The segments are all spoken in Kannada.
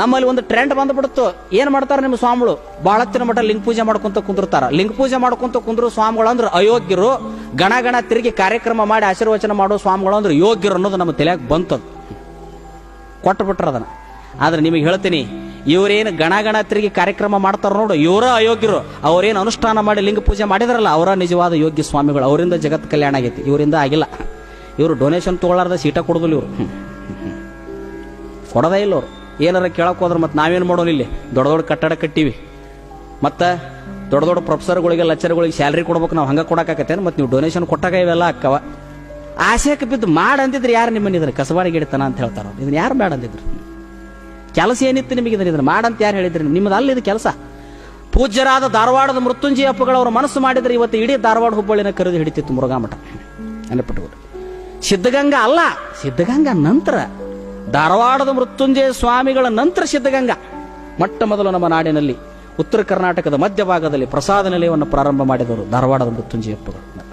ನಮ್ಮಲ್ಲಿ ಒಂದು ಟ್ರೆಂಡ್ ಬಂದ್ಬಿಡುತ್ತೆ. ಏನ್ ಮಾಡ್ತಾರೆ ನಿಮ್ಮ ಸ್ವಾಮಿಗಳು? ಬಹಳತ್ತಿನ ಮಠ ಲಿಂಗ ಪೂಜೆ ಮಾಡ್ಕೊಂತ ಕುಂದಿರ್ತಾರ. ಲಿಂಗ ಪೂಜೆ ಮಾಡ್ಕೊಂತ ಕುಂದ್ರು ಸ್ವಾಮಿಗಳು ಅಂದ್ರೆ ಅಯೋಗ್ಯರು. ಗಣ ಗಣ ತಿರುಗಿ ಕಾರ್ಯಕ್ರಮ ಮಾಡಿ ಆಶೀರ್ವಚನ ಮಾಡೋ ಸ್ವಾಮಿಗಳು ಅಂದ್ರೆ ಯೋಗ್ಯರು ಅನ್ನೋದು ನಮ್ಮ ತಲೆಯಾಗ ಬಂತು ಕೊಟ್ಟು ಬಿಟ್ರ ಅದನ್ನ. ಆದ್ರೆ ನಿಮಗೆ ಹೇಳ್ತೀನಿ, ಇವರೇನು ಗಣ ಗಣ ತಿರುಗಿ ಕಾರ್ಯಕ್ರಮ ಮಾಡ್ತಾರ ನೋಡು, ಇವರ ಅಯೋಗ್ಯರು. ಅವ್ರೇನು ಅನುಷ್ಠಾನ ಮಾಡಿ ಲಿಂಗ ಪೂಜೆ ಮಾಡಿದ್ರಲ್ಲ, ಅವರ ನಿಜವಾದ ಯೋಗ್ಯ ಸ್ವಾಮಿಗಳು. ಅವರಿಂದ ಜಗತ್ ಕಲ್ಯಾಣ ಆಗೈತಿ. ಇವರಿಂದ ಆಗಿಲ್ಲ. ಇವರು ಡೊನೇಷನ್ ತಗೊಳ್ಳಾರ್ದ ಸೀಟ ಕೊಡೋದಿಲ್ಲ ಇವರು. ಕೊಡದೇ ಇಲ್ಲ ಅವ್ರು. ಏನಾರ ಕೇಳಕ್ಕೆ ಹೋದ್ರೆ ಮತ್ತೆ ನಾವೇನು ಮಾಡೋಣ ಇಲ್ಲಿ? ದೊಡ್ಡ ದೊಡ್ಡ ಕಟ್ಟಡ ಕಟ್ಟಿವಿ. ಮತ್ತೆ ದೊಡ್ಡ ದೊಡ್ಡ ಪ್ರೊಫೆಸರ್ಗಳಿಗೆ ಲೆಕ್ಚರ್ಗಳಿಗೆ ಸ್ಯಾಲ್ರಿ ಕೊಡ್ಬೇಕು, ನಾವು ಹಂಗೆ ಕೊಡಕ್ಕಾಗತ್ತೇನು ಮತ್ತೆ ನೀವು ಡೊನೇಷನ್ ಕೊಟ್ಟಾಗ ಇವೆಲ್ಲ ಅಕ್ಕವ. ಆಸೆಕ್ಕೆ ಬಿದ್ದು ಮಾಡ ಅಂದಿದ್ರೆ ಯಾರು ನಿಮ್ಮನ್ನ ಇದ್ರ ಕಸಬಾಡಿ ಗಿಡತನ ಅಂತ ಹೇಳ್ತಾರ ಇದನ್ನ ಯಾರು ಬೇಡ ಅಂದಿದ್ರು? ಕೆಲಸ ಏನಿತ್ತು ನಿಮಗೆ ಇದನ್ನ? ಇದನ್ನು ಮಾಡಂತ ಯಾರು ಹೇಳಿದ್ರು? ನಿಮ್ಮದು ಅಲ್ಲ ಇದು ಕೆಲಸ. ಪೂಜ್ಯರಾದ ಧಾರವಾಡದ ಮೃತ್ಯುಂಜಯ ಅಪ್ಪಗಳವರು ಮನಸ್ಸು ಮಾಡಿದ್ರೆ ಇವತ್ತು ಇಡೀ ಧಾರವಾಡ ಹುಬ್ಬಳ್ಳಿನ ಕರೆದು ಹಿಡಿತಿತ್ತು ಮುರುಘಾಮಠ. ನೆನಪಿಟ್ಟುಕೊಂಡು ಸಿದ್ಧಗಂಗಾ ಅಲ್ಲ. ಸಿದ್ಧಗಂಗಾ ನಂತರ ಧಾರವಾಡದ ಮೃತ್ಯುಂಜಯ ಸ್ವಾಮಿಗಳ ನಂತರ ಸಿದ್ಧಗಂಗಾ. ಮೊಟ್ಟ ಮೊದಲು ನಮ್ಮ ನಾಡಿನಲ್ಲಿ ಉತ್ತರ ಕರ್ನಾಟಕದ ಮಧ್ಯಭಾಗದಲ್ಲಿ ಪ್ರಸಾದ ನಿಲಯವನ್ನು ಪ್ರಾರಂಭ ಮಾಡಿದವರು ಧಾರವಾಡದ ಮೃತ್ಯುಂಜಯಪ್ಪಗಳು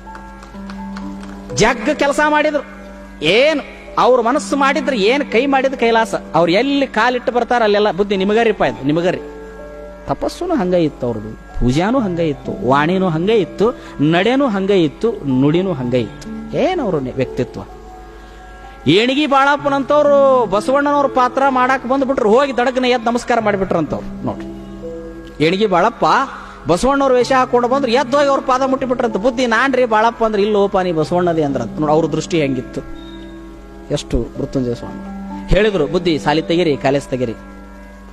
ಜಗ್ಗ ಕೆಲಸ ಮಾಡಿದ್ರು. ಏನು ಅವ್ರ ಮನಸ್ಸು ಮಾಡಿದ್ರೆ ಏನು ಕೈ ಮಾಡಿದ ಕೈಲಾಸ. ಅವ್ರು ಎಲ್ಲಿ ಕಾಲಿಟ್ಟು ಬರ್ತಾರ ಅಲ್ಲೆಲ್ಲ ಬುದ್ಧಿ ನಿಮಗರಿಪ್ಪ ಇದು ನಿಮಗರಿ ತಪಸ್ಸುನು ಹಂಗೆ ಇತ್ತು ಅವ್ರದ್ದು, ಪೂಜಾನು ಹಂಗೆ ಇತ್ತು, ವಾಣಿನೂ ಹಂಗೆ ಇತ್ತು, ನಡೆನೂ ಹಂಗೆ ಇತ್ತು, ನುಡಿನೂ ಹಂಗೆ ಇತ್ತು. ಏನವ್ರ ವ್ಯಕ್ತಿತ್ವ? ಏಣಿಗಿ ಬಾಳಪ್ಪನಂತವ್ರು ಬಸವಣ್ಣನವ್ರ ಪಾತ್ರ ಮಾಡಕ್ ಬಂದ್ಬಿಟ್ರು. ಹೋಗಿ ದಡಕನ ಎದ್ದು ನಮಸ್ಕಾರ ಮಾಡಿಬಿಟ್ರಂತವ್ರು. ನೋಡ್ರಿ. ಏಣಿಗಿ ಬಾಳಪ್ಪ, ಬಸವಣ್ಣವ್ರ ವೇಷ ಹಾಕೊಂಡು ಬಂದ್ರು, ಎದ್ದು ಹೋಗಿ ಅವ್ರ ಪಾದ ಮುಟ್ಟಿಬಿಟ್ರಂತ. ಬುದ್ಧಿ ನಾನ್ರಿ ಬಾಳಪ್ಪ ಅಂದ್ರೆ ಇಲ್ಲೋಪ ನೀ ಬಸವಣ್ಣದೇ ಅಂದ್ರಂತ ನೋಡಿ ಅವ್ರ ದೃಷ್ಟಿ ಹೆಂಗಿತ್ತು. ಎಷ್ಟು ಮೃತ್ಯುಂಜಯ ಸ್ವಾಮಿ. ಹೇಳಿದ್ರು, ಬುದ್ಧಿ ಸಾಲಿ ತೆಗಿರಿ, ಕಾಲೇಜ್ ತೆಗಿರಿ.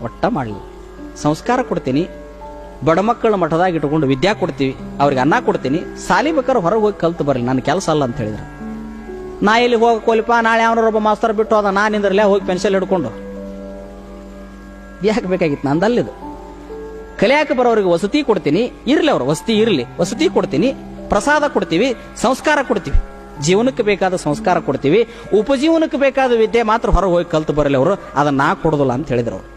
ಒಟ್ಟ ಮಾಡಲಿ. ಸಂಸ್ಕಾರ ಕೊಡ್ತೀನಿ. ಬಡ ಮಕ್ಕಳ ಮಠದಾಗ ಇಟ್ಕೊಂಡು ವಿದ್ಯಾ ಕೊಡ್ತೀವಿ. ಅವ್ರಿಗೆ ಅನ್ನ ಕೊಡ್ತೀನಿ. ಸಾಲಿ ಬೇಕಾದ್ರೆ ಹೊರಗೆ ಹೋಗಿ ಕಲ್ತು ಬರಲಿ. ನನ್ನ ಕೆಲಸ ಅಲ್ಲ ಅಂತ ಹೇಳಿದ್ರು. ನಾ ಇಲ್ಲಿ ಹೋಗಕ್ಕೋಲಿಪ್ಪ ನಾಳೆ ಅವನೊಬ್ಬ ಮಾಸ್ತರ್ ಬಿಟ್ಟು ಹೋದ ನಾನು ನಿಂದ್ರಲ್ಲೇ ಹೋಗಿ ಪೆನ್ಸಿಲ್ ಹಿಡ್ಕೊಂಡು. ಯಾಕೆ ಬೇಕಾಗಿತ್ತು ನಂದಲ್ಲಿದು ಕಲಿಯಾಕೆ ಬರೋರಿಗೆ ವಸತಿ ಕೊಡ್ತೀನಿ, ಇರಲಿ ಅವ್ರು, ವಸತಿ ಇರಲಿ, ವಸತಿ ಕೊಡ್ತೀನಿ, ಪ್ರಸಾದ ಕೊಡ್ತೀವಿ, ಸಂಸ್ಕಾರ ಕೊಡ್ತೀವಿ. ಜೀವನಕ್ಕೆ ಬೇಕಾದ ಸಂಸ್ಕಾರ ಕೊಡ್ತೀವಿ, ಉಪಜೀವನಕ್ಕೆ ಬೇಕಾದ ವಿದ್ಯೆ ಮಾತ್ರ ಹೊರಗೆ ಹೋಗಿ ಕಲ್ತು ಬರಲಿ ಅವರು, ಅದನ್ನ ನಾ ಕೊಡೋದಿಲ್ಲ ಅಂತ ಹೇಳಿದ್ರು ಅವರು.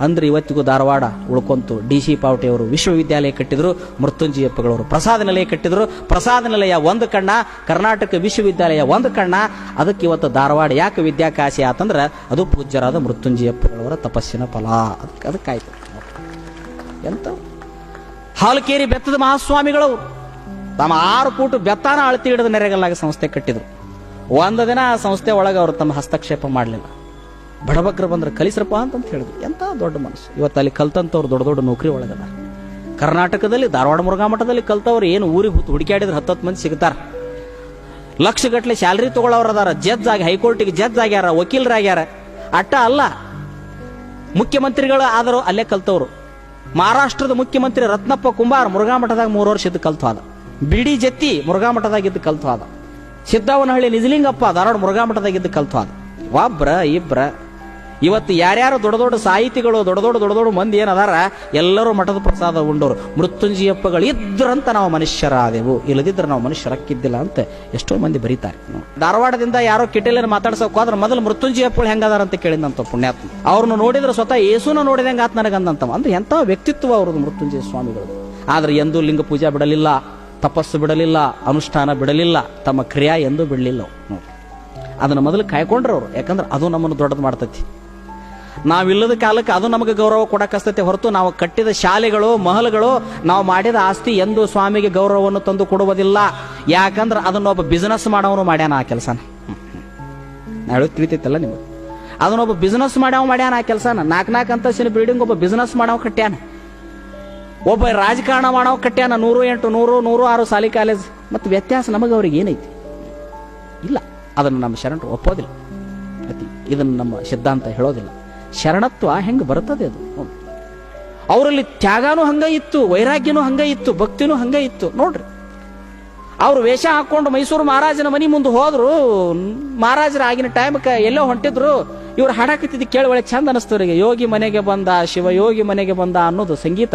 ಅಂದ್ರೆ ಇವತ್ತಿಗೂ ಧಾರವಾಡ ಉಳ್ಕೊಂತು. ಡಿ ಸಿ ಅವರು ವಿಶ್ವವಿದ್ಯಾಲಯ ಕಟ್ಟಿದ್ರು ಮೃತ್ಯುಂಜಯಪ್ಪಗಳವರು ಪ್ರಸಾದ ನಿಲಯ ಕಟ್ಟಿದ್ರು. ಪ್ರಸಾದ ನಿಲಯ ಒಂದು ಕಣ್ಣ, ಕರ್ನಾಟಕ ವಿಶ್ವವಿದ್ಯಾಲಯ ಒಂದು ಕಣ್ಣ. ಅದಕ್ಕೆ ಇವತ್ತು ಧಾರವಾಡ ಯಾಕೆ ವಿದ್ಯಾಕಾಶಿ ಆತಂದ್ರೆ, ಅದು ಪೂಜ್ಯರಾದ ಮೃತ್ಯುಂಜಯಪ್ಪಗಳವರ ತಪಸ್ಸಿನ ಫಲ. ಅದಕ್ಕೆ ಅದಕ್ಕಾಯ್ತು. ಎಂತ? ಹಾಲಕೇರಿ ಬೆತ್ತದ ಮಹಾಸ್ವಾಮಿಗಳು ತಮ್ಮ ಆರು ಕೂಟ ಬೆತ್ತಾನ ಅಳತಿ ಹಿಡಿದು ನೆರೆಗಲ್ಲಾಗ ಸಂಸ್ಥೆ ಕಟ್ಟಿದ್ರು. ಒಂದು ದಿನ ಆ ಸಂಸ್ಥೆ ಒಳಗೆ ಅವರು ತಮ್ಮ ಹಸ್ತಕ್ಷೇಪ ಮಾಡಲಿಲ್ಲ. ಬಡಬಗ್ರು ಬಂದ್ರೆ ಕಲಿಸ್ರಪ್ಪ ಅಂತಂತ ಹೇಳಿದ್ರು. ಎಂತ ದೊಡ್ಡ ಮನಸ್ಸು. ಇವತ್ತು ಅಲ್ಲಿ ಕಲ್ತಂಥವ್ರು ದೊಡ್ಡ ದೊಡ್ಡ ನೌಕರಿ ಒಳಗದ ಕರ್ನಾಟಕದಲ್ಲಿ ಧಾರವಾಡ ಮುರುಘಾ ಮಠದಲ್ಲಿ ಕಲ್ತವ್ರು ಏನು ಊರಿಗೆ ಹುತ್ತು ಹುಡುಕ್ಯಾಡಿದ್ರೆ ಹತ್ತತ್ತು ಮಂದಿ ಸಿಗ್ತಾರ. ಲಕ್ಷಗಟ್ಲೆ ಸ್ಯಾಲ್ರಿ ಅದಾರ ಜಡ್ಜ್ ಆಗಿ, ಹೈಕೋರ್ಟಿಗೆ ಜಡ್ಜ್ ಆಗ್ಯಾರ, ವಕೀಲರಾಗ್ಯಾರ. ಅಟ್ಟ ಅಲ್ಲ. ಮುಖ್ಯಮಂತ್ರಿಗಳು ಆದರೂ ಅಲ್ಲೇ ಕಲ್ತವ್ರು. ಮಹಾರಾಷ್ಟ್ರದ ಮುಖ್ಯಮಂತ್ರಿ ರತ್ನಪ್ಪ ಕುಂಬಾರ್ ಮುರುಘಾ ಮಠದಾಗ ಮೂರು ವರ್ಷ ಇದ್ದು ಕಲ್ತು ಬಿಡಿ ಜತ್ತಿ ಮುರುಘಾ ಮಠದಾಗಿದ್ದು ಕಲ್ತು ಆದ. ಸಿದ್ದವನಹಳ್ಳಿ ನಿಜಲಿಂಗಪ್ಪ ಧಾರವಾಡ ಮುರುಘಾ ಮಠದಾಗಿದ್ದು ಕಲ್ತು ಒಬ್ರ, ಇಬ್ರ ಇವತ್ತು ಯಾರ್ಯಾರು ದೊಡ್ಡ ದೊಡ್ಡ ಸಾಹಿತಿಗಳು, ದೊಡ್ಡ ದೊಡ್ಡ ದೊಡ್ಡ ದೊಡ್ಡ ಮಂದಿ ಏನದಾರ, ಎಲ್ಲರೂ ಮಠದ ಪ್ರಸಾದ ಉಂಡೋರು. ಮೃತ್ಯುಂಜಯಪ್ಪಗಳು ಇದ್ರಂತ ನಾವು ಮನುಷ್ಯರಾದೆವು. ಇಲ್ಲದಿದ್ರೆ ನಾವು ಮನುಷ್ಯರಕ್ಕಿದ್ದಿಲ್ಲ ಅಂತ ಎಷ್ಟೋ ಮಂದಿ ಬರೀತಾರೆ. ಧಾರವಾಡದಿಂದ ಯಾರೋ ಕಿಟೆಲಿನ ಮಾತಾಡ್ಸೋಕ್ ಹೋದ್ರೆ ಮೊದಲು ಮೃತ್ಯುಂಜಯಪ್ಪಗಳು ಹೆಂಗದಾರ ಅಂತ ಕೇಳಿದಂತ ಪುಣ್ಯಾತ್ಮ. ಅವ್ರನ್ನ ನೋಡಿದ್ರೆ ಸ್ವತಃ ಯೇಸುನ ನೋಡಿದಂಗೆ ಆತ್ ನನಗಂದಂತ ಅಂದ್ರೆ ಎಂಥ ವ್ಯಕ್ತಿತ್ವ ಅವ್ರದ್ದು ಮೃತ್ಯುಂಜಯ ಸ್ವಾಮಿಗಳು ಆದ್ರೆ ಎಂದೂ ಲಿಂಗ ಪೂಜಾ ಬಿಡಲಿಲ್ಲ, ತಪಸ್ಸು ಬಿಡಲಿಲ್ಲ, ಅನುಷ್ಠಾನ ಬಿಡಲಿಲ್ಲ, ತಮ್ಮ ಕ್ರಿಯಾ ಎಂದೂ ಬಿಡಲಿಲ್ಲ. ನೋಡಿ ಅದನ್ನ ಮೊದಲು ಕಾಯ್ಕೊಂಡ್ರು ಅವರು ಯಾಕಂದ್ರೆ ಅದು ನಮ್ಮನ್ನು ದೊಡ್ಡದು ಮಾಡ್ತೈತಿ. ನಾವಿಲ್ಲದ ಕಾಲಕ್ಕೆ ಅದು ನಮಗೆ ಗೌರವ ಕೊಡಕ್ಕಸ್ತತೆ ಹೊರತು ನಾವು ಕಟ್ಟಿದ ಶಾಲೆಗಳು, ಮಹಲ್ಗಳು, ನಾವು ಮಾಡಿದ ಆಸ್ತಿ ಎಂದು ಸ್ವಾಮಿಗೆ ಗೌರವವನ್ನು ತಂದು ಕೊಡುವುದಿಲ್ಲ. ಯಾಕಂದ್ರೆ ಅದನ್ನೊಬ್ಬ ಬಿಸ್ನೆಸ್ ಮಾಡೋನು ಮಾಡ್ಯಾನ ಆ ಕೆಲಸನ. ನಾಳೆ ತಿಳಿತೈತಲ್ಲ ನಿಮಗೆ? ಅದನ್ನೊಬ್ಬ ಬಿಸ್ನೆಸ್ ಮಾಡ್ಯಾವ ಮಾಡ್ಯಾನ ಆ ಕೆಲಸನ. ನಾಲ್ಕು ನಾಲ್ಕು ಅಂತಸ್ತಿನ ಬಿಲ್ಡಿಂಗ್ ಒಬ್ಬ ಬಿಸ್ನೆಸ್ ಮಾಡೋ ಕಟ್ಟ್ಯಾನ. ಒಬ್ಬ ರಾಜಕಾರಣ ಮಾಡೋ ಕಟ್ಟ್ಯಾನ. ನೂರು ಎಂಟು, ನೂರು ನೂರು ಆರು ಸಾಲಿ ಕಾಲೇಜ್ ಮತ್ತು ವ್ಯತ್ಯಾಸ ನಮಗೆ ಅವ್ರಿಗೆ ಏನೈತಿ? ಇಲ್ಲ. ಅದನ್ನು ನಮ್ಮ ಶರಣರು ಒಪ್ಪೋದಿಲ್ಲ. ಇದನ್ನು ನಮ್ಮ ಸಿದ್ಧಾಂತ ಹೇಳೋದಿಲ್ಲ. ಶರಣತ್ವ ಹೆಂಗೆ ಬರ್ತದೆ ಅದು? ಅವರಲ್ಲಿ ತ್ಯಾಗನೂ ಹಂಗ ಇತ್ತು, ವೈರಾಗ್ಯನೂ ಹಂಗ ಇತ್ತು, ಭಕ್ತಿನೂ ಹಂಗ ಇತ್ತು. ನೋಡ್ರಿ. ಅವ್ರು ವೇಷ ಹಾಕೊಂಡು ಮೈಸೂರು ಮಹಾರಾಜನ ಮನೆ ಮುಂದೆ ಹೋದ್ರು, ಮಹಾರಾಜರ ಆಗಿನ ಟೈಮ್ಗೆ ಎಲ್ಲೋ ಹೊಂಟಿದ್ರು, ಇವ್ರು ಹಾಡಾಕತ್ತಿದ್ದು ಕೇಳಿ ಒಳ್ಳೆ ಚಂದ ಅನಿಸ್ತವ್ರಿಗೆ ಯೋಗಿ ಮನೆಗೆ ಬಂದ ಶಿವಯೋಗಿ ಮನೆಗೆ ಬಂದ ಅನ್ನೋದು ಸಂಗೀತ.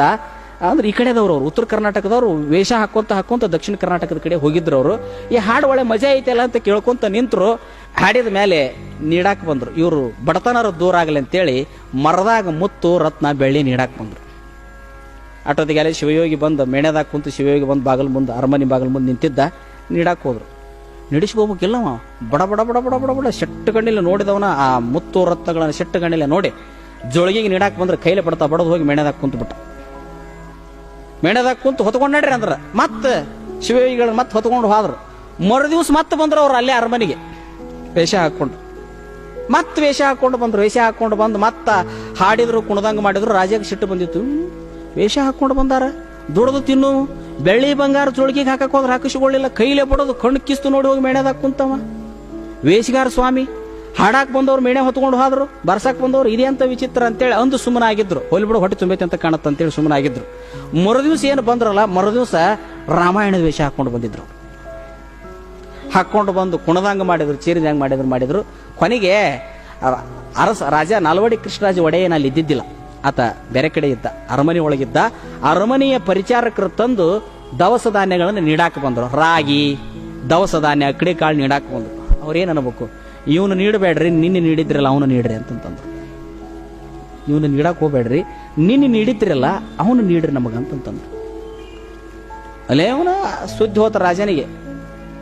ಅಂದ್ರೆ ಈ ಕಡೆದವ್ರು ಅವ್ರು, ಉತ್ತರ ಕರ್ನಾಟಕದವರು ವೇಷ ಹಾಕೊಂತ ಹಾಕೊಂತ ದಕ್ಷಿಣ ಕರ್ನಾಟಕದ ಕಡೆ ಹೋಗಿದ್ರು ಅವರು. ಈ ಹಾಡು ಒಳ್ಳೆ ಮಜಾ ಐತಲ್ಲ ಅಂತ ಕೇಳ್ಕೊಂತ ನಿಂತರು, ಹಾಡಿದ ಮೇಲೆ ನೀಡಾಕ್ ಬಂದರು. ಇವರು ಬಡತನರು ದೂರ ಆಗಲಿ ಅಂತೇಳಿ ಮರದಾಗ ಮುತ್ತು ರತ್ನ ಬೆಳ್ಳಿ ನೀಡಾಕ್ ಬಂದರು. ಅಷ್ಟೊತ್ತಿಗೆ ಅಲ್ಲಿ ಶಿವಯೋಗಿ ಬಂದು ಮೇಣೆದಾಗ ಕುಂತು ಶಿವಯೋಗಿ ಬಂದು ಬಾಗಲ್ ಮುಂದೆ, ಅರಮನೆ ಬಾಗಲ್ ಮುಂದೆ ನಿಂತಿದ್ದ, ನೀಡಾಕ್ ಹೋದ್ರು. ನಿಡಿಸ್ಕೋಬೇಕಿಲ್ಲವ ಬಡ ಬಡ ಬಡ ಬಡ ಬಡ ಬಡ ಶೆಟ್ಟು ಕಣ್ಣಿಲ್ಲ ನೋಡಿದವನ ಆ ಮುತ್ತು ರತ್ನಗಳನ್ನ ಶೆಟ್ಟು ಕಣ್ಣಿಲ್ಲ ನೋಡಿ ಜೋಳಿಗೆಗೆ ನೀಡಾಕ್ ಬಂದ್ರೆ ಕೈಲಿ ಬಡತಾ ಬಡದು ಹೋಗಿ ಮೇಣದಾಗ ಕುಂತು ಬಿಟ್ಟ. ಮೇಣದಾಗ ಕುಂತು ಹೊತ್ಕೊಂಡ್ ನಡ್ರಿ ಅಂದ್ರ. ಮತ್ತೆ ಶಿವಯೋಗಿಗಳನ್ನ ಮತ್ತೆ ಹೊತ್ಕೊಂಡು ಹೋದ್ರು. ಮರು ದಿವಸ ಮತ್ತೆ ಬಂದ್ರು ಅವ್ರು ಅಲ್ಲೇ ಅರಮನೆಗೆ. ವೇಷ ಹಾಕೊಂಡು ಮತ್ತೆ ವೇಷ ಹಾಕೊಂಡು ಬಂದ್ರು, ವೇಷ ಹಾಕೊಂಡು ಬಂದು ಮತ್ತ ಹಾಡಿದ್ರು, ಕುಣದಂಗ ಮಾಡಿದ್ರು ರಾಜಾಗ ಸಿಟ್ಟು ಬಂದಿತ್ತು. ವೇಷ ಹಾಕೊಂಡು ಬಂದಾರ. ದುಡ್ದು ತಿನ್ನು. ಬೆಳ್ಳಿ ಬಂಗಾರ ಜೋಳಿಗೆಗೆ ಹಾಕಕ್ ಹೋದ್ರೆ ಹಾಕಿಸಿಕೊಳ್ಳಿಲ್ಲ. ಕೈಲೇ ಬಡೋದು, ಕಣ್ಣು ಕಿಸ್ತು ನೋಡಿ ಹೋಗಿ ಮೇಣದಾಗ ಕುಂತವ. ವೇಷಗಾರ ಸ್ವಾಮಿ, ಹಾಡಾಕ್ ಬಂದವ್ರು ಮೇಣೆ ಹೊತ್ಕೊಂಡು ಹೋದ್ರು, ಬರ್ಸಕ್ ಬಂದವ್ರು ಇದೇ ಅಂತ ವಿಚಿತ್ರ ಅಂತೇಳಿ ಅಂದು ಸುಮ್ಮನೆ ಆಗಿದ್ರು ಬಿಡು, ಹೊಟ್ಟೆ ತುಂಬೈತೆ ಅಂತ ಕಾಣತ್ತಂತೇಳಿ ಅಂತೇಳಿ ಸುಮ್ಮನೆ ಆಗಿದ್ರು ಮರುದಿವ್ಸ ಏನು ಬಂದ್ರಲ್ಲ, ಮರುದಿವ್ಸ ರಾಮಾಯಣದ ವೇಷ ಹಾಕೊಂಡು ಬಂದಿದ್ರು. ಹಾಕೊಂಡು ಬಂದು ಕುಣದಂಗ ಮಾಡಿದ್ರು, ಚೀರಿದಂಗ ಮಾಡಿದ್ರು ಮಾಡಿದ್ರು. ಕೊನೆಗೆ ಅರ- ಅರಸ, ರಾಜ ನಾಲ್ವಡಿ ಕೃಷ್ಣರಾಜ ಒಡೆಯನ ಅಲ್ಲಿ ಇದ್ದಿದ್ದಿಲ್ಲ. ಆತ ಬೇರೆ ಕಡೆ ಇದ್ದ, ಅರಮನೆ ಒಳಗಿದ್ದ. ಅರಮನೆಯ ಪರಿಚಾರಕರು ತಂದು ದವಸ ಧಾನ್ಯಗಳನ್ನು ನೀಡಾಕ ಬಂದ್ರು. ರಾಗಿ, ದವಸ ಧಾನ್ಯ ಅಕ್ಕಡಿ ಕಾಳು ನೀಡಾಕ ಬಂದ್ರು. ಅವ್ರೇನ್ ಅನ್ಬೇಕು? ಇವನು ನೀಡಬೇಡ್ರಿ, ನಿನ್ನೆ ನೀಡಿದ್ರಲ್ಲ, ಅವನು ನೀಡ್ರಿ ಅಂತಂತಂದ್ರು. ಇವನು ನೀಡಾಕ ಹೋಗ್ಬೇಡ್ರಿ, ನಿನ್ನೆ ನೀಡಿದ್ರಲ್ಲ, ಅವನು ನೀಡ್ರಿ ನಮಗಂತಂತಂದ್ರು ಅಲ್ಲೇ ಅವನ ಸುದ್ದಿ ಹೋತ ರಾಜನಿಗೆ.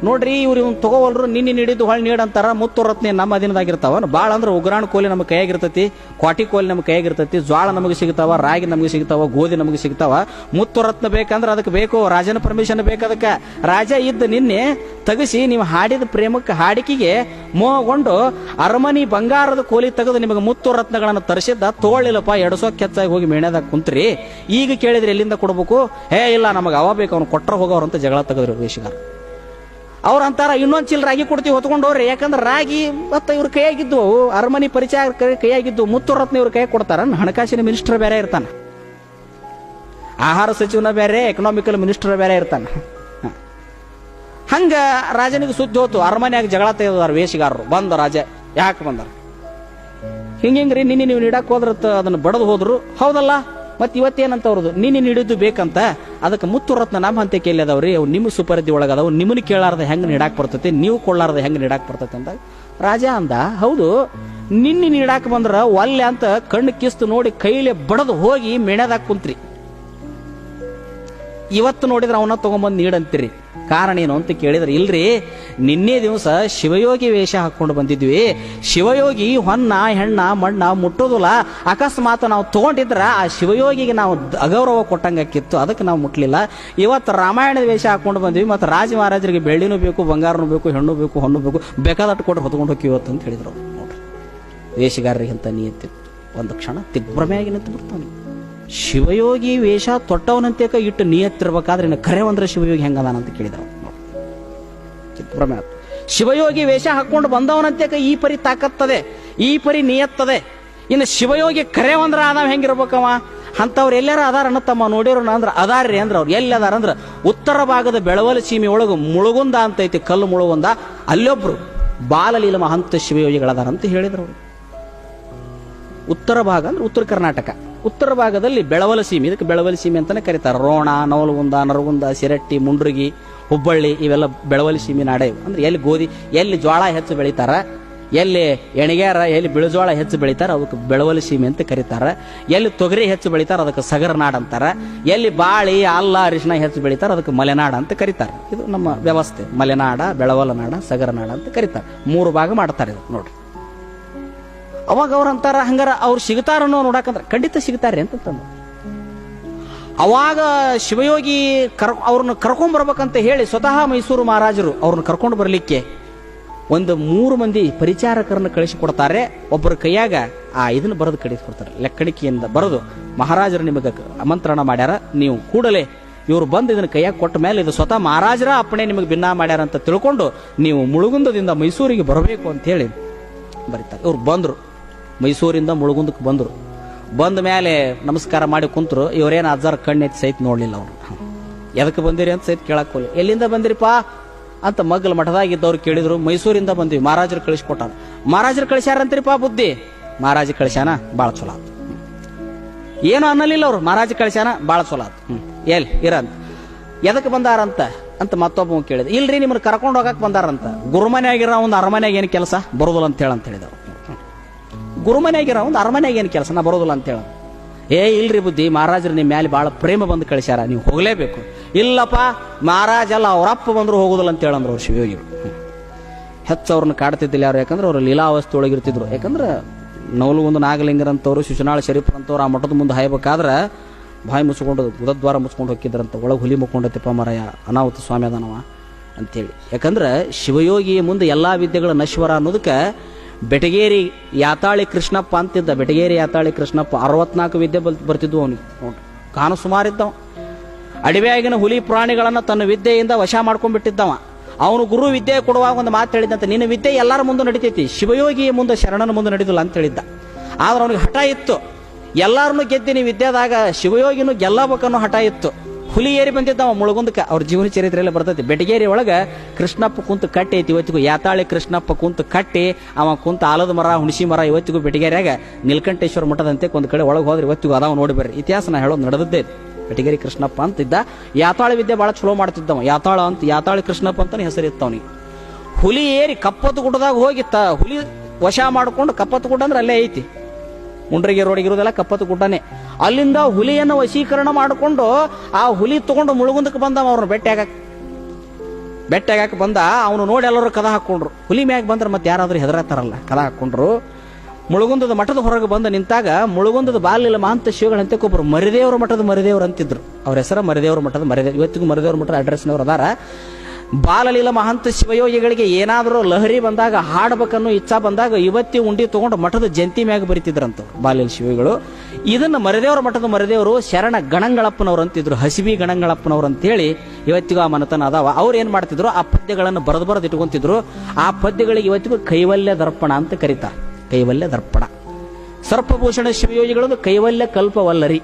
ನೋಡ್ರಿ ಇವ್ರು ಇವ್ನು ತಗೋವಲ್ರು, ನಿನ್ನೆ ನೀಡಿದ್ದು ಹೊಳ್ ನೀಡಂತಾರ ಮುತ್ತು ರತ್ನೆ ನಮ್ಮ ಅಧೀನದಾಗಿರ್ತಾವ ಭಾಳ ಅಂದ್ರೆ ಉಗ್ರಾಣ ಕೋಲಿ ನಮ್ಮ ಕೈಯಾಗಿರ್ತೈತಿ, ಕ್ವಾಟಿ ಕೋಲಿ ನಮ್ಮ ಕೈಯಾಗಿರ್ತೈತಿ, ಜ್ವಾಳ ನಮಗೆ ಸಿಗ್ತಾವ, ರಾಗಿ ನಮಗೆ ಸಿಗ್ತಾವ, ಗೋಧಿ ನಮಗೆ ಸಿಗ್ತಾವ. ಮುತ್ತು ರತ್ನ ಬೇಕಂದ್ರೆ ಅದಕ್ಕೆ ಬೇಕು, ರಾಜನ ಪರ್ಮಿಷನ್ ಬೇಕದಕ್ಕೆ ರಾಜ ಇದ್ದ ನಿನ್ನೆ ತಗಸಿ ನೀವು ಹಾಡಿದ ಪ್ರೇಮಕ್ಕೆ ಹಾಡಿಕೆಗೆ ಮೋಹಗೊಂಡು ಅರಮನಿ ಬಂಗಾರದ ಕೋಲಿ ತೆಗೆದು ನಿಮಗೆ ಮುತ್ತು ರತ್ನಗಳನ್ನು ತರಿಸಿದ್ದ. ತೋಳಿಲ್ಲಪ್ಪ ಎಡಸೋ ಕೆತ್ತಾಗಿ ಹೋಗಿ ಮೇಣದಾಗ ಕುಂತ್ರಿ. ಈಗ ಕೇಳಿದ್ರೆ ಎಲ್ಲಿಂದ ಕೊಡ್ಬೇಕು? ಹೇ ಇಲ್ಲ, ನಮಗೆ ಅವ ಬೇಕು, ಅವ್ನು ಕೊಟ್ಟರೆ ಹೋಗೋರು ಅಂತ ಜಗಳ ತೆಗೆದ್ರು ವೇಷಗಾರ ಅವ್ರ ಅಂತಾರ ಇನ್ನೊಂದು ಚಿಲ್ ರಾಗಿ ಕೊಡ್ತೀವಿ ಹೊತ್ಕೊಂಡವ್ರಿ. ಹೋಗ್ರಿ ಯಾಕಂದ್ರೆ ರಾಗಿ ಮತ್ತೆ ಇವ್ರ ಕೈಯಾಗಿದ್ದು ಅರಮನಿ ಪರಿಚಯ ಕೈಯಾಗಿದ್ದು ಮುತ್ತು ರತ್ನ ಇವ್ರ ಕೈ ಕೊಡ್ತಾರ. ಹಣಕಾಸಿನ ಮಿನಿಸ್ಟರ್ ಬೇರೆ ಇರ್ತಾನ. ಆಹಾರ ಸಚಿವನ ಬೇರೆ ಎಕನಾಮಿಕಲ್ ಮಿನಿಸ್ಟರ್ ಬೇರೆ ಇರ್ತಾನ. ಹಂಗ ರಾಜನಿಗೆ ಸುದ್ದಿ ಹೋತು. ಅರಮನೆಯಾಗ ಜಗಳ ತೆಗೆದಾರ ವೇಷಗಾರರು. ಬಂದ ರಾಜ, ಯಾಕೆ ಬಂದಾರ? ಹಿಂಗಿಂಗ್ರಿ ನಿನ್ನೆ ನೀವು ನೀಡಕ್ಕೆ ಹೋದ್ರ ಅದನ್ನ ಬಡದು ಹೋದ್ರು. ಹೌದಲ್ಲ? ಮತ್ತೆ ಇವತ್ತೇನಂತ ಅವ್ರದ್ದು ನೀನು ನೀಡಿದ್ದು ಬೇಕಂತ? ಅದಕ್ಕೆ ಮುತ್ತು ರತ್ನ ನಮ್ಮ ಹಂತೆ ಕೇಳಿ ಅದಾವ್ರಿ ಅವು ನಿಮ್ಮ ಸುಪರಿಧಿ ಒಳಗದಾವು. ನಿಮ್ಮನ್ನ ಕೇಳಾರ್ದ ಹೆಂಗೆ ನೀಡಾಕ್ ಬರ್ತೈತಿ? ನೀವು ಕೊಳ್ಳಾರ್ದ ಹೆಂಗೆ ನೀಡಾಕ್ ಬರ್ತೈತಿ ಅಂತ ರಾಜ ಅಂದ, ಹೌದು, ನಿನ್ನೆ ನೀಡಾಕ ಬಂದ್ರ ಒಲ್ಲೆ ಅಂತ ಕಣ್ಣು ಕಿಸ್ತು ನೋಡಿ ಕೈಲಿ ಬಡದು ಹೋಗಿ ಮೆಣದಾಗ ಕುಂತ್ರಿ. ಇವತ್ತು ನೋಡಿದ್ರೆ ಅವನ್ನ ತಗೊಂಬಂದು ನೀಡಂತೀರಿ. ಕಾರಣ ಏನು ಅಂತ ಕೇಳಿದ್ರೆ, ಇಲ್ರಿ, ನಿನ್ನೆ ದಿವಸ ಶಿವಯೋಗಿ ವೇಷ ಹಾಕೊಂಡು ಬಂದಿದ್ವಿ. ಶಿವಯೋಗಿ ಹೊನ್ನ, ಹೆಣ್ಣ, ಮಣ್ಣ ಮುಟ್ಟೋದಿಲ್ಲ. ಅಕಸ್ಮಾತ್ ನಾವು ತಗೊಂಡಿದ್ರ, ಆ ಶಿವಯೋಗಿಗೆ ನಾವು ಅಗೌರವ ಕೊಟ್ಟಂಗಾಕಿತ್ತು. ಅದಕ್ಕೆ ನಾವು ಮುಟ್ಲಿಲ್ಲ. ಇವತ್ತು ರಾಮಾಯಣದ ವೇಷ ಹಾಕೊಂಡು ಬಂದ್ವಿ. ಮತ್ತು ರಾಜ ಮಹಾರಾಜರಿಗೆ ಬೆಳ್ಳಿನೂ ಬೇಕು, ಬಂಗಾರನೂ ಬೇಕು, ಹೆಣ್ಣು ಬೇಕು, ಹಣ್ಣು ಬೇಕು ಬೇಕಾದಟ್ಟು ಕೊಟ್ಟು ಹೊತ್ಕೊಂಡು ಹೋಗಿ ಇವತ್ತು ಅಂತ ಹೇಳಿದ್ರು. ನೋಡ್ರಿ, ವೇಷಗಾರರಿಗೆ ಅಂತ ನೀತಿ ಒಂದು ಕ್ಷಣ, ದಿಗ್ಭ್ರಮೆಯಾಗಿ ನಿಂತು ಬಿಡ್ತಾನೆ. ಶಿವಯೋಗಿ ವೇಷ ತೊಟ್ಟವನಂತೆ ಇಟ್ಟು ನಿಯತ್ತಿರ್ಬೇಕಾದ್ರೆ ಇನ್ನು ಕರೆ ಬಂದ್ರೆ ಶಿವಯೋಗಿ ಹೆಂಗದಾನ ಅಂತ ಕೇಳಿದವ. ಚಿತ್ರಭ್ರಮೆ ಶಿವಯೋಗಿ ವೇಷ ಹಾಕೊಂಡು ಬಂದವನಂತೆ ಈ ಪರಿ ತಾಕತ್ತದೆ, ಈ ಪರಿ ನಿಯತ್ತದೆ. ಇನ್ನು ಶಿವಯೋಗಿ ಕರೆ ಬಂದ್ರೆ ಅದಾವ ಹೆಂಗಿರ್ಬೇಕವ? ಅಂಥವ್ರು ಎಲ್ಲಾರ ಅದಾರ ತಮ್ಮ ನೋಡಿರೋಣ ಅಂದ್ರ ಅದಾರ್ರಿ ಅಂದ್ರೆ ಅವ್ರು ಎಲ್ಲಿ ಅದಾರ ಅಂದ್ರೆ ಉತ್ತರ ಭಾಗದ ಬೆಳವಲ ಸೀಮೆ ಒಳಗೆ ಮುಳುಗುಂದ ಅಂತ ಐತಿ, ಕಲ್ಲು ಮುಳುಗುಂದ. ಅಲ್ಲೊಬ್ರು ಬಾಲಲೀಲ ಮಹಂತ ಶಿವಯೋಗಿಗಳದಾರ ಅಂತ ಹೇಳಿದ್ರು ಅವ್ರು. ಉತ್ತರ ಭಾಗ ಅಂದ್ರೆ ಉತ್ತರ ಕರ್ನಾಟಕ. ಉತ್ತರ ಭಾಗದಲ್ಲಿ ಬೆಳವಲ ಸೀಮೆ. ಇದಕ್ಕೆ ಬೆಳವಲ ಸೀಮೆ ಅಂತಾನೆ ಕರೀತಾರೆ. ರೋಣ, ನವಲಗುಂದ, ನರಗುಂದ, ಸಿರಟ್ಟಿ, ಮುಂಡ್ರಗಿ, ಹುಬ್ಬಳ್ಳಿ ಇವೆಲ್ಲ ಬೆಳವಲ ಸೀಮೆ ನಾಡೆ. ಅಂದ್ರೆ ಎಲ್ಲಿ ಗೋಧಿ, ಎಲ್ಲಿ ಜೋಳ ಹೆಚ್ಚು ಬೆಳಿತಾರ, ಎಲ್ಲಿ ಎಣಿಗ್ಯಾರ, ಎಲ್ಲಿ ಬಿಳುಜೋಳ ಹೆಚ್ಚು ಬೆಳಿತಾರ, ಅದಕ್ಕೆ ಬೆಳವಲ ಸೀಮೆ ಅಂತ ಕರೀತಾರ. ಎಲ್ಲಿ ತೊಗರಿ ಹೆಚ್ಚು ಬೆಳಿತಾರ, ಅದಕ್ಕೆ ಸಗರ ನಾಡ್ ಅಂತಾರ. ಎಲ್ಲಿ ಬಾಳಿ, ಅಲ್ಲ ಅರಿಶಿನ ಹೆಚ್ಚು ಬೆಳಿತಾರ, ಅದಕ್ಕೆ ಮಲೆನಾಡ ಅಂತ ಕರೀತಾರೆ. ಇದು ನಮ್ಮ ವ್ಯವಸ್ಥೆ. ಮಲೆನಾಡ, ಬೆಳವಲ ನಾಡ, ಸಗರ ನಾಡ ಅಂತ ಕರೀತಾರೆ. ಮೂರು ಭಾಗ ಮಾಡ್ತಾರೆ ಇದು ನೋಡ್ರಿ. ಅವಾಗ ಅವ್ರು ಅಂತಾರ, ಹಂಗಾರ ಅವ್ರು ಸಿಗ್ತಾರನ್ನೋ ನೋಡಕಂದ್ರ ಖಂಡಿತ ಸಿಗ್ತಾರೆ ಅಂತಂದು ಅವಾಗ ಶಿವಯೋಗಿ ಕರ್ ಅವ್ರನ್ನ ಕರ್ಕೊಂಡ್ ಬರ್ಬೇಕಂತ ಹೇಳಿ ಸ್ವತಃ ಮೈಸೂರು ಮಹಾರಾಜರು ಅವ್ರನ್ನ ಕರ್ಕೊಂಡು ಬರಲಿಕ್ಕೆ ಒಂದು ಮೂರು ಮಂದಿ ಪರಿಚಾರಕರನ್ನ ಕಳಿಸಿಕೊಡ್ತಾರೆ. ಒಬ್ಬರ ಕೈಯಾಗ ಆ ಇದನ್ನ ಬರೆದು ಕಳಿಸ್ಕೊಡ್ತಾರೆ. ಲೆಕ್ಕಣಿಕೆಯಿಂದ ಬರೆದು ಮಹಾರಾಜರು ನಿಮಗೆ ಆಮಂತ್ರಣ ಮಾಡ್ಯಾರ. ನೀವು ಕೂಡಲೇ ಇವ್ರು ಬಂದು ಇದನ್ನ ಕೈಯಾಗ ಕೊಟ್ಟ ಮೇಲೆ ಇದು ಸ್ವತಃ ಮಹಾರಾಜರ ಅಪ್ಪಣೆ ನಿಮಗೆ ಭಿನ್ನ ಮಾಡ್ಯಾರ ಅಂತ ತಿಳ್ಕೊಂಡು ನೀವು ಮುಳುಗುಂದದಿಂದ ಮೈಸೂರಿಗೆ ಬರಬೇಕು ಅಂತ ಹೇಳಿ ಬರೀತಾರೆ. ಇವ್ರು ಬಂದ್ರು. ಮೈಸೂರಿಂದ ಮುಳುಗುಂದಕ್ಕೆ ಬಂದರು. ಬಂದ ಮೇಲೆ ನಮಸ್ಕಾರ ಮಾಡಿ ಕುಂತರು, ಇವರೇನು ಅಜ್ಜಾರ ಕಣ್ಣೆತ್ತಿ ಸಹಿತ ನೋಡಲಿಲ್ಲ ಅವರು. ಎದಕ್ಕೆ ಬಂದಿರಿ? ಅಂತ ಸಹಿತ ಕೇಳಕ್ಕೆ ಹೋಗ್ಲಿ. ಎಲ್ಲಿಂದ ಬಂದಿರಿಪ್ಪ? ಅಂತ ಮಗ್ಗಲ ಮಠದಾಗಿದ್ದವ್ರು ಕೇಳಿದ್ರು. ಮೈಸೂರಿಂದ ಬಂದ್ವಿ. ಮಹಾರಾಜರು ಕಳಿಸ್ಕೊಟ್ಟಾರ. ಮಹಾರಾಜರು ಕಳಿಸ್ಯಾರಂತ್ರಿಪ್ಪ ಬುದ್ಧಿ. ಮಹಾರಾಜ ಕಳಿಸ್ಯಾನ? ಭಾಳ ಚಲೋ ಆತು. ಏನು ಅನ್ನಲಿಲ್ಲ ಅವ್ರು. ಮಹಾರಾಜ ಕಳಿಸ್ಯಾನ? ಭಾಳ ಚಲೋ ಆತು. ಹ್ಞೂ ಎಲ್ಲಿ? ಇರಂತ ಎದಕ್ಕೆ ಬಂದಾರಂತ? ಅಂತ ಮತ್ತೊಬ್ಬ ಕೇಳಿದ. ಇಲ್ರಿ, ನಿಮ್ಮನ್ನ ಕರ್ಕೊಂಡು ಹೋಗಕ್ ಬಂದಾರಂತ. ಗುರುಮನೆಯಾಗಿರೋ, ಒಂದು ಅರಮನೆಗೆ ಏನು ಕೆಲಸ? ಬರೋದಿಲ್ಲ ಅಂತ ಹೇಳಂತ ಹೇಳಿದವ್ರು. ಗುರುಮನೆಯಾಗಿರೋ ಒಂದು ಅರಮನೆಗೆ ಏನು ಕೆಲಸ? ನಾ ಬರೋದಿಲ್ಲ ಅಂತ ಹೇಳೋದು ಏ, ಇಲ್ರಿ ಬುದ್ಧಿ, ಮಹಾರಾಜರು ನಿಮ್ಮ ಮೇಲೆ ಭಾಳ ಪ್ರೇಮ ಬಂದು ಕಳಿಸ್ಯಾರ, ನೀವು ಹೋಗಲೇಬೇಕು. ಇಲ್ಲಪ್ಪ, ಮಹಾರಾಜ ಅಲ್ಲ ಅವರಪ್ಪ ಬಂದರೂ ಹೋಗೋದಿಲ್ಲ ಅಂತ ಹೇಳಂದ್ರು ಅವ್ರು ಶಿವಯೋಗಿಗಳು ಹೆಚ್ಚು ಅವ್ರನ್ನ ಕಾಡ್ತಿದ್ದಿಲ್ಲ ಯಾರು? ಯಾಕಂದ್ರೆ ಅವರು ಲೀಲಾವಸ್ಥೆ ಒಳಗಿರ್ತಿದ್ರು ಯಾಕಂದ್ರೆ ನವಲುಗುಂದ ನಾಗಲಿಂಗರಂಥವ್ರು, ಶಿಶುನಾಳ ಶರೀಫ್ರಂಥವ್ರು ಆ ಮಠದ ಮುಂದೆ ಹಾಯ್ಬೇಕಾದ್ರೆ ಬಾಯಿ ಮುಚ್ಕೊಂಡು ಗುದದ್ವಾರ ಮುಚ್ಕೊಂಡು ಹೋಗಿದ್ರಂತ ಒಳಗೆ ಹುಲಿ ಮುಕ್ಕೊಂಡೈತಿಪ್ಪ ಮರಯ, ಅನಾಹುತ ಸ್ವಾಮಿ ಅದನವ ಅಂತೇಳಿ. ಯಾಕಂದ್ರೆ ಶಿವಯೋಗಿಯ ಮುಂದೆ ಎಲ್ಲ ವಿದ್ಯೆಗಳ ನಶ್ವರ ಅನ್ನೋದಕ್ಕೆ ಬೆಟಗೇರಿ ಯಾತಾಳಿ ಕೃಷ್ಣಪ್ಪ ಅಂತಿದ್ದ. ಬೆಟಗೇರಿ ಯಾತಾಳಿ ಕೃಷ್ಣಪ್ಪ ಅರವತ್ನಾಲ್ಕು ವಿದ್ಯೆ ಬಲ್ ಬರ್ತಿದ್ವು ಅವನಿಗೆ. ನೋಡ್ರಿ ಕಾನು ಸುಮಾರಿದ್ದವ. ಅಡವಿಯಾಗಿನ ಹುಲಿ ಪ್ರಾಣಿಗಳನ್ನು ತನ್ನ ವಿದ್ಯೆಯಿಂದ ವಶ ಮಾಡ್ಕೊಂಡ್ಬಿಟ್ಟಿದ್ದವ. ಅವನು ಗುರು ವಿದ್ಯೆ ಕೊಡುವಾಗ ಒಂದು ಮಾತು ಹೇಳಿದಂತೆ ನಿನ್ನ ವಿದ್ಯೆ ಎಲ್ಲರ ಮುಂದೆ ನಡೀತೈತಿ. ಶಿವಯೋಗಿಯ ಮುಂದೆ ಶರಣನ ಮುಂದೆ ನಡೀದಿಲ್ಲ ಅಂತ ಹೇಳಿದ್ದ. ಆದ್ರೆ ಅವನಿಗೆ ಹಠ ಇತ್ತು. ಎಲ್ಲಾರನ್ನು ಗೆದ್ದಿನಿ ವಿದ್ಯೆದಾಗ ಶಿವಯೋಗಿನೂ ಗೆಲ್ಲಬೇಕನ್ನೋ ಹಠ ಇತ್ತು. ಹುಲಿ ಏರಿ ಬಂದಿದ್ದವ ಮುಳುಗುಂದಕ್ಕೆ ಅವ್ರ ಜೀವನ ಚರಿತ್ರೆಯಲ್ಲಿ ಬರ್ತೈತಿ. ಬೆಟಗೇರಿ ಒಳಗ ಕೃಷ್ಣಪ್ಪ ಕುಂತು ಕಟ್ಟಿ ಐತಿ ಇವತ್ತಿಗೂ. ಯಾತಾಳಿ ಕೃಷ್ಣಪ್ಪ ಕುಂತು ಕಟ್ಟಿ ಅವ ಕುಂತ ಆಲದ ಮರ, ಹುಣಸಿ ಮರ ಇವತ್ತಿಗೂ ಬೆಟಗೇರಿಯಾಗ ನೀಲಕಂಠೇಶ್ವರ ಮಠದಂತೆ ಒಂದು ಕಡೆ ಒಳಗೆ ಹೋದ್ರೆ ಇವತ್ತಿಗೂ ಅದಾವ ನೋಡಿ ಬರ್ರಿ. ಇತಿಹಾಸ ನಾ ಹೇಳೋದು ನಡೆದದ್ದೇ ಬೆಟಗೇರಿ ಕೃಷ್ಣಪ್ಪ ಅಂತಿದ್ದ. ಯಾತಾಳ ವಿದ್ಯೆ ಬಹಳ ಚಲೋ ಮಾಡ್ತಿದ್ದವ. ಯಾತಾಳ ಅಂತ, ಯಾತಾಳಿ ಕೃಷ್ಣಪ್ಪ ಅಂತಾನೆ ಹೆಸರಿತ್ತು ಅವನಿಗೆ ಹುಲಿ ಏರಿ ಕಪ್ಪತ್ತು ಗುಡ್ಡದಾಗ ಹೋಗಿ ಹುಲಿ ವಶ ಮಾಡ್ಕೊಂಡು ಕಪ್ಪತ್ತು ಗುಡ್ಡ ಅಂದ್ರೆ ಅಲ್ಲೇ ಐತಿ. ಮುಂಡ್ರಿಗೆ ರೋಡ್ ಇರೋದೆಲ್ಲ ಕಪ್ಪತ್ತು ಗುಡ್ಡನೆ. ಅಲ್ಲಿಂದ ಹುಲಿಯನ್ನು ವಶೀಕರಣ ಮಾಡಿಕೊಂಡು ಆ ಹುಲಿ ತಗೊಂಡು ಮುಳುಗುಂದಕ್ಕೆ ಬಂದ ಅವ್ರನ್ನ ಬೆಟ್ಟಿಯಾಗಕ್ಕೆ ಬೆಟ್ಟಿಯಾಗಕ್ಕೆ ಬಂದ, ಅವನು ನೋಡಿ ಎಲ್ಲರೂ ಕದ ಹಾಕೊಂಡ್ರು ಹುಲಿ ಮ್ಯಾಗ ಬಂದ್ರೆ ಮತ್ತೆ ಯಾರಾದರೂ ಹೆದರತ್ತಾರಲ್ಲ ಕದ ಹಾಕೊಂಡ್ರು ಮುಳುಗುಂದದ ಮಠದ ಹೊರಗೆ ಬಂದು ನಿಂತಾಗ ಮುಳುಗುಂದದ ಬಾಲ್ಯಲ ಮಹಂತ ಶಿವಗಳಂತೆ ಒಬ್ಬರು ಮರಿದೇವರ ಮಠದ ಮರಿದೇವರು ಅಂತಿದ್ರು ಅವ್ರ ಹೆಸರ ಮರಿದೇವ್ರ ಮಠದ ಮರಿದೇವ್ ಇವತ್ತಿಗೂ ಮರಿದೇವ್ರ ಮಠದ ಅಡ್ರೆಸ್ನವ್ರು ಅದಾರ. ಬಾಲಲೀಲ ಮಹಂತ ಶಿವಯೋಗಿಗಳಿಗೆ ಏನಾದರೂ ಲಹರಿ ಬಂದಾಗ, ಹಾಡ್ಬೇಕನ್ನೋ ಇಚ್ಛಾ ಬಂದಾಗ ಇವತ್ತಿ ಉಂಡಿ ತಗೊಂಡು ಮಠದ ಜಂತಿ ಮ್ಯಾಗ ಬರಿತಿದ್ರಂತ ಬಾಲಲೀಲ ಶಿವಗಳು ಇದನ್ನು ಮರದೇವರ ಮಠದ ಮರದೇವರು ಶರಣ ಗಣಂಗಳಪ್ಪನವ್ರು ಅಂತಿದ್ರು ಹಸಿಬಿ ಗಣಂಗಳಪ್ಪನವ್ರು ಅಂತೇಳಿ ಇವತ್ತಿಗೂ ಆ ಮನತನ ಅದಾವ. ಅವ್ರು ಏನ್ ಮಾಡ್ತಿದ್ರು? ಆ ಪದ್ಯಗಳನ್ನು ಬರೆದು ಬರೆದು ಇಟ್ಕೊಂತಿದ್ರು. ಆ ಪದ್ಯಗಳಿಗೆ ಇವತ್ತಿಗೂ ಕೈವಲ್ಯ ದರ್ಪಣ ಅಂತ ಕರೀತಾರೆ. ಕೈವಲ್ಯ ದರ್ಪಣ. ಸರ್ಪಭೂಷಣ ಶಿವಯೋಗಿಗಳದು ಕೈವಲ್ಯ ಕಲ್ಪವಲ್ಲರಿ.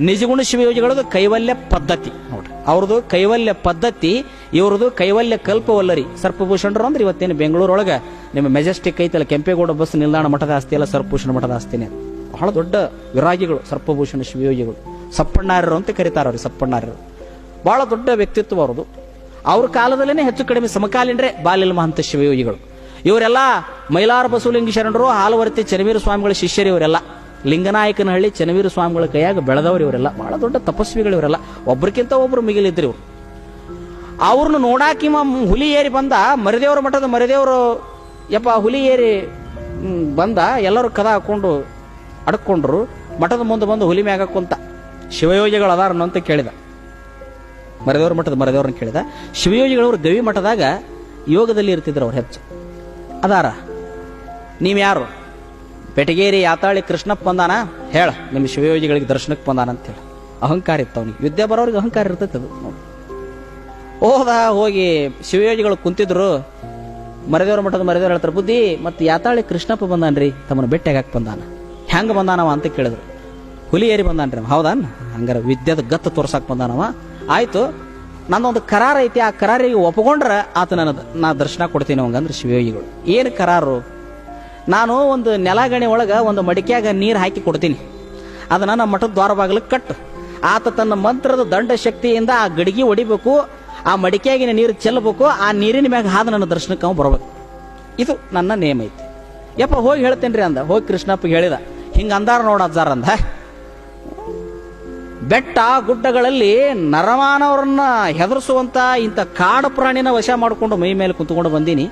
ನಿಜಗುಣ ಶಿವಯೋಗಿಗಳದು ಕೈವಲ್ಯ ಪದ್ಧತಿ. ನೋಡ್ರಿ, ಅವ್ರದ್ದು ಕೈವಲ್ಯ ಪದ್ಧತಿ, ಇವ್ರದ್ದು ಕೈವಲ್ಯ ಕಲ್ಪವಲ್ಲರಿ. ಸರ್ಪಭೂಷಣರು ಅಂದ್ರೆ ಇವತ್ತೇನು ಬೆಂಗಳೂರೊಳಗೆ ನಿಮ್ಮ ಮೆಜೆಸ್ಟಿಕ್ ಐತಲ್ಲ, ಕೆಂಪೇಗೌಡ ಬಸ್ ನಿಲ್ದಾಣ ಮಠದ ಆಸ್ತಿ ಅಲ್ಲ, ಸರ್ಪಭೂಷಣ ಮಠದ ಆಸ್ತಿನೇ ಬಹಳ ದೊಡ್ಡ ವಿರಾಗಿಗಳು, ಸರ್ಪಭೂಷಣ ಶಿವಯೋಗಿಗಳು. ಸಪ್ಪಣ್ಣಾರರು ಅಂತ ಕರೀತಾರೆ ಅವ್ರಿಗೆ ಸಪ್ಪಣ್ಣಾರರು ಬಹಳ ದೊಡ್ಡ ವ್ಯಕ್ತಿತ್ವ ಅವ್ರದ್ದು. ಅವ್ರ ಕಾಲದಲ್ಲೇನೆ ಹೆಚ್ಚು ಕಡಿಮೆ ಸಮಕಾಲೀನರೇ ಬಾಲಿಲ್ ಮಹಂತ ಶಿವಯೋಗಿಗಳು. ಇವರೆಲ್ಲ ಮೈಲಾರ ಬಸವಲಿಂಗ ಶರಣರು, ಹಾಲುವರ್ತಿ ಚರಮೀರ ಸ್ವಾಮಿಗಳ ಶಿಷ್ಯರು ಇವರೆಲ್ಲ. ಲಿಂಗನಾಯಕನಹಳ್ಳಿ ಚನ್ನವೀರ ಸ್ವಾಮಿಗಳ ಕೈಯಾಗ ಬೆಳೆದವರು ಇವರೆಲ್ಲ. ಬಹಳ ದೊಡ್ಡ ತಪಸ್ವಿಗಳು ಇವರೆಲ್ಲ. ಒಬ್ರಕ್ಕಿಂತ ಒಬ್ರು ಮಿಗಿಲಿದ್ರು ಇವರು ಅವ್ರನ್ನ ನೋಡಾಕಿಮ ಹುಲಿ ಏರಿ ಬಂದ, ಮರಿದೇವ್ರ ಮಠದ ಮರಿದೇವರು, ಯಪ್ಪ ಹುಲಿ ಏರಿ ಬಂದ, ಎಲ್ಲರೂ ಕದ ಹಾಕೊಂಡು ಅಡ್ಕೊಂಡ್ರು. ಮಠದ ಮುಂದೆ ಬಂದು ಹುಲಿ ಮ್ಯಾಗ ಕುಂತ, ಶಿವಯೋಗಿಗಳು ಅದಾರನು ಅಂತ ಕೇಳಿದ. ಮರದೇವ್ರ ಮಠದ ಮರದೇವ್ರನ್ನ ಕೇಳಿದ. ಶಿವಯೋಗಿಗಳವರು ಗವಿ ಮಠದಾಗ ಯೋಗದಲ್ಲಿ ಇರ್ತಿದ್ರು ಅವ್ರು ಹೆಚ್ಚು. ಅದಾರ. ನೀವು ಯಾರು ಬೆಟಗೇರಿ ಯಾತಾಳಿ ಕೃಷ್ಣಪ್ಪ ಬಂದಾನ? ಹೇಳ ನಿಮ್ಮ ಶಿವಯೋಗಿಗಳಿಗೆ ದರ್ಶನಕ್ಕೆ ಬಂದಾನ ಅಂತ ಹೇಳಿ. ಅಹಂಕಾರ ಇತ್ತು ಅವನಿಗೆ. ವಿದ್ಯೆ ಬರೋರಿಗೆ ಅಹಂಕಾರ ಇರ್ತೈತೆ ಅದು. ಹೋದ, ಹೋಗಿ ಶಿವಯೋಜಿಗಳು ಕುಂತಿದ್ರು. ಮರದೇವ್ರ ಮಠದ ಮರದೇವ್ರು ಹೇಳ್ತಾರೆ, ಬುದ್ಧಿ, ಮತ್ತೆ ಯಾತಾಳಿ ಕೃಷ್ಣಪ್ಪ ಬಂದಾನ್ರಿ, ತಮ್ಮನ್ನ ಬೆಟ್ಟಾಗಕ್ಕೆ ಬಂದಾನ. ಹೆಂಗ ಬಂದಾನವ ಅಂತ ಕೇಳಿದ್ರು. ಹುಲಿ ಏರಿ ಬಂದಾನ್ರಿ ಹೌದಾನ? ಹಂಗಾರ ವಿದ್ಯೆದ ಗತ್ತು ತೋರ್ಸಕ್ ಬಂದಾನವ. ಆಯ್ತು, ನಂದೊಂದು ಕರಾರ ಐತಿ, ಆ ಕರಾರಿಗೆ ಒಪ್ಕೊಂಡ್ರ ಆತ ನನ್ನ ನಾ ದರ್ಶನ ಕೊಡ್ತೀನಿ ಅವಂಗಂದ್ರೆ ಶಿವಯೋಗಿಗಳು. ಏನು ಕರಾರು? ನಾನು ಒಂದು ನೆಲಗಣಿ ಒಳಗೆ ಒಂದು ಮಡಿಕೆಯಾಗ ನೀರು ಹಾಕಿ ಕೊಡ್ತೀನಿ. ಅದನ್ನ ನಮ್ಮ ಮಠದ ದ್ವಾರ ಬಾಗಿಲಿಗೆ ಕಟ್ಟು. ಆತ ತನ್ನ ಮಂತ್ರದ ದಂಡ ಶಕ್ತಿಯಿಂದ ಆ ಗಡಿಗೆ ಹೊಡಿಬೇಕು ಆ ಮಡಿಕೆಯಾಗಿನ ನೀರು ಚೆಲ್ಲಬೇಕು, ಆ ನೀರಿನ ಮ್ಯಾಗ ಹಾದ ನನ್ನ ದರ್ಶನಕ್ಕೆ ಅವ್ನು ಬರ್ಬೇಕು. ಇದು ನನ್ನ ನೇಮ ಐತಿ. ಯಪ್ಪ, ಹೋಗಿ ಹೇಳ್ತೇನ್ರಿ ಅಂದ. ಹೋಗಿ ಕೃಷ್ಣಪ್ಪ ಹೇಳಿದ. ಹಿಂಗ ಅಂದಾರ ನೋಡ ಅಂದ. ಬೆಟ್ಟ ಗುಡ್ಡಗಳಲ್ಲಿ ನರಮಾನವರನ್ನ ಹೆದರಿಸುವಂತ ಇಂಥ ಕಾಡು ಪ್ರಾಣಿನ ವಶ ಮಾಡಿಕೊಂಡು ಮೈ ಮೇಲೆ ಕುಂತ್ಕೊಂಡು ಬಂದೀನಿ.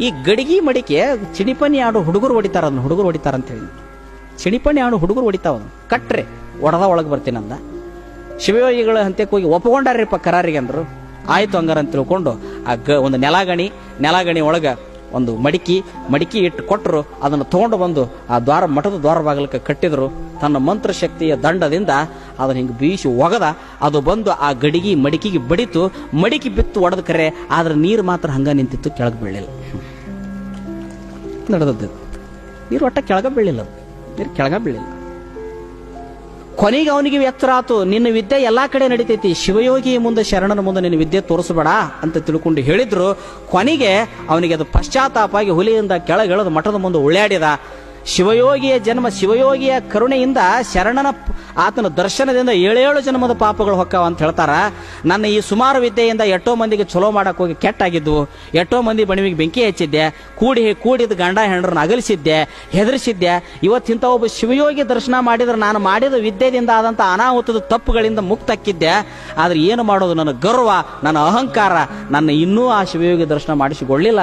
ಈ ಗಡಿಗಿ ಮಡಿಕೆ ಚಿಣಿಪನಿ ಆಡು ಹುಡುಗರು ಹೊಡಿತಾರ ಅದನ್ನ ಹುಡುಗರು ಹೊಡಿತಾರ ಅಂತ ಹೇಳಿ ಚಿಣಿಪನಿ ಆಡು ಹುಡುಗರು ಹೊಡಿತಾವ. ಕಟ್ರೆ, ಒಡದ ಒಳಗೆ ಬರ್ತೀನಿ ಅಂದ. ಶಿವಯೋಗಿಗಳ ಹಂತಕ್ಕೆ ಹೋಗಿ ಒಪ್ಕೊಂಡಾರ್ರಿಪ್ಪ ಕರಾರಿಗೆ ಅಂದ್ರು. ಆಯ್ತು ಹಂಗಾರ ಅಂತ ತಿಳ್ಕೊಂಡು ಆ ಗ, ಒಂದು ನೆಲಗಣಿ ನೆಲಗಣಿ ಒಳಗ ಒಂದು ಮಡಿಕೆ ಮಡಿಕೆ ಇಟ್ಟು ಕೊಟ್ಟರು ಅದನ್ನು ತಗೊಂಡು ಬಂದು ಆ ದ್ವಾರ, ಮಠದ ದ್ವಾರ ಬಾಗಿಲಕ್ಕೆ ಕಟ್ಟಿದ್ರು. ತನ್ನ ಮಂತ್ರ ಶಕ್ತಿಯ ದಂಡದಿಂದ ಅದನ್ನ ಹಿಂಗೆ ಬೀಸಿ ಒಗದ, ಅದು ಬಂದು ಆ ಗಡಿಗೆ ಮಡಿಕೆಗೆ ಬಡಿತು, ಮಡಿಕೆ ಬಿತ್ತು ಒಡೆದ ಕರೆ, ಆದ್ರೆ ನೀರು ಮಾತ್ರ ಹಂಗ ನಿಂತಿತ್ತು, ಕೆಳಗೆ ಬೀಳಿಲ್ಲ. ನಡೆದದ್ದು. ನೀರು ಒಟ್ಟ ಕೆಳಗ ಬೀಳಿಲ್ಲ. ಅದು. ನೀರು ಕೆಳಗ ಬೀಳಿಲ್ಲ. ಕೊನೆಗೆ ಅವನಿಗೆ ಎತ್ತರ ಆತು ನಿನ್ನ ವಿದ್ಯೆ ಎಲ್ಲಾ ಕಡೆ ನಡೀತೈತಿ, ಶಿವಯೋಗಿ ಮುಂದೆ ಶರಣನ ಮುಂದೆ ನಿನ್ನ ವಿದ್ಯೆ ತೋರಿಸಬೇಡ ಅಂತ ತಿಳ್ಕೊಂಡು ಹೇಳಿದ್ರು. ಕೊನೆಗೆ ಅವನಿಗೆ ಅದು ಪಶ್ಚಾತ್ತಾಪಾಗಿ ಹುಲಿಯಿಂದ ಕೆಳಗೆಳೆದು ಮಠದ ಮುಂದೆ ಉಳ್ಳಾಡಿದ. ಶಿವಯೋಗಿಯ ಜನ್ಮ, ಶಿವಯೋಗಿಯ ಕರುಣೆಯಿಂದ ಶರಣನ ಆತನ ದರ್ಶನದಿಂದ ಏಳೇಳು ಜನ್ಮದ ಪಾಪಗಳು ಹೊಕ್ಕಾವ ಅಂತ ಹೇಳ್ತಾರ. ನನ್ನ ಈ ಸುಮಾರು ವಿದ್ಯೆಯಿಂದ ಎಷ್ಟೋ ಮಂದಿಗೆ ಚಲೋ ಮಾಡಕ್ ಹೋಗಿ ಕೆಟ್ಟಾಗಿದ್ವು. ಎಷ್ಟೋ ಮಂದಿ ಬಣಿವಿಗೆ ಬೆಂಕಿ ಹಚ್ಚಿದ್ದೆ. ಕೂಡಿ ಕೂಡಿದ ಗಂಡ ಹೆಂಡ್ರನ್ನ ಅಗಲಿಸಿದ್ದೆ, ಹೆದರಿಸಿದ್ದೆ. ಇವತ್ತಿಂತ ಒಬ್ಬ ಶಿವಯೋಗಿ ದರ್ಶನ ಮಾಡಿದ್ರೆ ನಾನು ಮಾಡಿದ ವಿದ್ಯೆಯಿಂದ ಆದಂತ ಅನಾಹುತದ ತಪ್ಪುಗಳಿಂದ ಮುಕ್ತಕ್ಕಿದ್ದೆ. ಆದ್ರೆ ಏನು ಮಾಡೋದು ನನ್ನ ಗರ್ವ, ನನ್ನ ಅಹಂಕಾರ. ನನ್ನ ಇನ್ನೂ ಆ ಶಿವಯೋಗಿ ದರ್ಶನ ಮಾಡಿಸಿಕೊಳ್ಳಿಲ್ಲ.